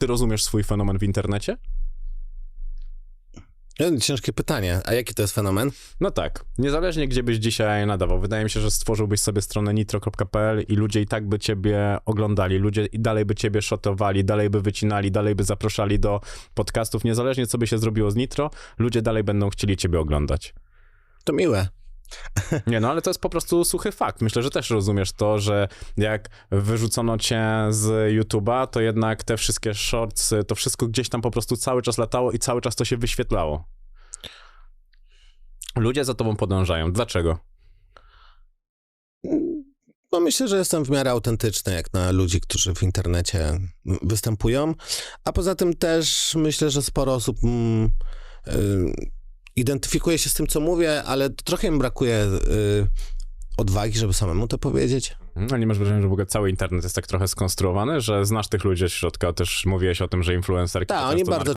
Ty rozumiesz swój fenomen w internecie? Ciężkie pytanie. A jaki to jest fenomen? No tak, niezależnie gdzie byś dzisiaj nadawał. Wydaje mi się, że stworzyłbyś sobie stronę nitro.pl i ludzie i tak by ciebie oglądali, ludzie i dalej by ciebie shotowali, dalej by wycinali, dalej by zapraszali do podcastów. Niezależnie co by się zrobiło z nitro, ludzie dalej będą chcieli ciebie oglądać. To miłe. Nie no, ale to jest po prostu suchy fakt. Myślę, że też rozumiesz to, że jak wyrzucono cię z YouTube'a, to jednak te wszystkie shorts, to wszystko gdzieś tam po prostu cały czas latało i cały czas to się wyświetlało. Ludzie za tobą podążają. Dlaczego? No myślę, że jestem w miarę autentyczny jak na ludzi, którzy w internecie występują. A poza tym też myślę, że sporo osób mm, y, identyfikuje się z tym, co mówię, ale trochę mi brakuje y, odwagi, żeby samemu to powiedzieć. No nie masz wrażenia, że w ogóle cały internet jest tak trochę skonstruowany, że znasz tych ludzi z środka, też mówiłeś o tym, że influencerki... Tak, oni bardzo